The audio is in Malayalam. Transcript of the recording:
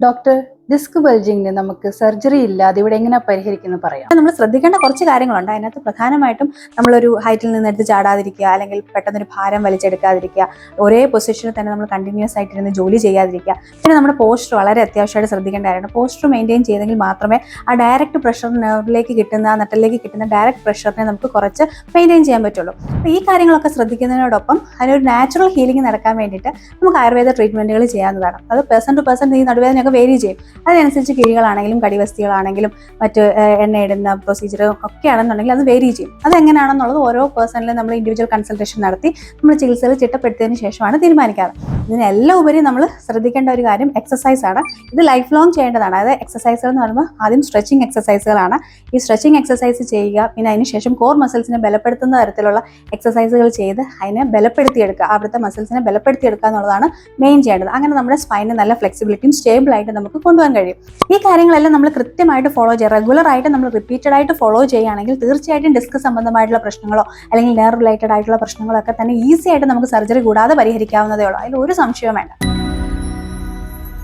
Dr. ഡിസ്ക് ബൾജിങ്ങിന് നമുക്ക് സർജറി ഇല്ലാതെ ഇവിടെ എങ്ങനെ പരിഹരിക്കുന്നു പറയാം. നമ്മൾ ശ്രദ്ധിക്കേണ്ട കുറച്ച് കാര്യങ്ങളുണ്ട്. അതിനകത്ത് പ്രധാനമായിട്ടും നമ്മളൊരു ഹൈറ്റിൽ നിന്ന് എടുത്ത് ചാടാതിരിക്കുക അല്ലെങ്കിൽ പെട്ടെന്നൊരു ഭാരം വലിച്ചെടുക്കാതിരിക്കുക ഒരേ പൊസിഷനിൽ തന്നെ നമ്മൾ കണ്ടിന്യൂസ് ആയിട്ടിരുന്ന് ജോലി ചെയ്യാതിരിക്കുക. പിന്നെ നമ്മുടെ പോസ്റ്റർ വളരെ അത്യാവശ്യമായിട്ട് ശ്രദ്ധിക്കേണ്ട കാര്യമാണ് പോസ്റ്റർ മെയിന്റെയിൻ ചെയ്തെങ്കിൽ മാത്രമേ ആ ഡയറക്റ്റ് പ്രഷർ നെർവിലേക്ക് കിട്ടുന്ന നട്ടലിലേക്ക് കിട്ടുന്ന ഡയറക്റ്റ് പ്രഷറിനെ നമുക്ക് കുറച്ച് മെയിന്റെയിൻ ചെയ്യാൻ പറ്റുള്ളൂ. അപ്പോൾ ഈ കാര്യങ്ങളൊക്കെ ശ്രദ്ധിക്കുന്നതിനോടൊപ്പം അതിനൊരു നാച്ചുറൽ ഹീലിംഗ് നടക്കാൻ വേണ്ടിയിട്ട് നമുക്ക് ആയുർവേദ ട്രീറ്റ്മെന്റുകൾ ചെയ്യാവുന്നതാണ്. അത് പേഴ്സൺ ടു പേഴ്സൺ ഈ നടുവേദനയൊക്കെ വേരി ചെയ്യും. അതിനനുസരിച്ച് കിഴികളാണെങ്കിലും കടിവസ്തികളാണെങ്കിലും മറ്റ് എണ്ണയിടുന്ന പ്രൊസീജിയർ ഒക്കെ ആണെന്നുണ്ടെങ്കിൽ അത് വേരി ചെയ്യും. അതെങ്ങനെയാണെന്നുള്ളത് ഓരോ പേഴ്സണിലും നമ്മൾ ഇൻഡിവിജ്വൽ കൺസൾട്ടേഷൻ നടത്തി നമ്മൾ ചികിത്സകൾ ചിട്ടപ്പെടുത്തിയതിന് ശേഷമാണ് തീരുമാനിക്കാറ്. ഇതിനെല്ലാം ഉപരി നമ്മൾ ശ്രദ്ധിക്കേണ്ട ഒരു കാര്യം എക്സസൈസ് ആണ്. ഇത് ലൈഫ് ലോങ് ചെയ്യേണ്ടതാണ്. അതായത് എക്സസൈസുകൾ എന്ന് പറയുമ്പോൾ ആദ്യം സ്ട്രെച്ചിങ് എക്സസൈസുകളാണ് ഈ സ്ട്രെച്ചിങ് എക്സസൈസ് ചെയ്യുക പിന്നെ അതിനുശേഷം കോർ മസിൽസിനെ ബലപ്പെടുത്തുന്ന തരത്തിലുള്ള എക്സസൈസുകൾ ചെയ്ത് അതിനെ ബലപ്പെടുത്തിയെടുക്കുക. അവിടുത്തെ മസിൽസിനെ ബലപ്പെടുത്തിയെടുക്കുക എന്നുള്ളതാണ് മെയിൻ ചെയ്യേണ്ടത്. അങ്ങനെ നമ്മുടെ സ്പൈനെ നല്ല ഫ്ലെക്സിബിലിറ്റിയും സ്റ്റേബിൾ ആയിട്ട് നമുക്ക് കൊണ്ടുപോകാൻ കഴിയും. ഈ കാര്യങ്ങളെല്ലാം നമ്മൾ കൃത്യമായിട്ട് ഫോളോ ചെയ്യുക. റെഗുലർ ആയിട്ട് നമ്മൾ റിപ്പീറ്റഡ് ആയിട്ട് ഫോളോ ചെയ്യുകയാണെങ്കിൽ തീർച്ചയായിട്ടും ഡിസ്ക് സംബന്ധമായിട്ടുള്ള പ്രശ്നങ്ങളോ അല്ലെങ്കിൽ നെയർ റിലേറ്റഡ് ആയിട്ടുള്ള പ്രശ്നങ്ങളോ ഒക്കെ തന്നെ ഈസി ആയിട്ട് നമുക്ക് സർജറി കൂടാതെ പരിഹരിക്കാവുന്നതേ ഉള്ളൂ. അതിൽ ഒരു സംശയവും വേണ്ട.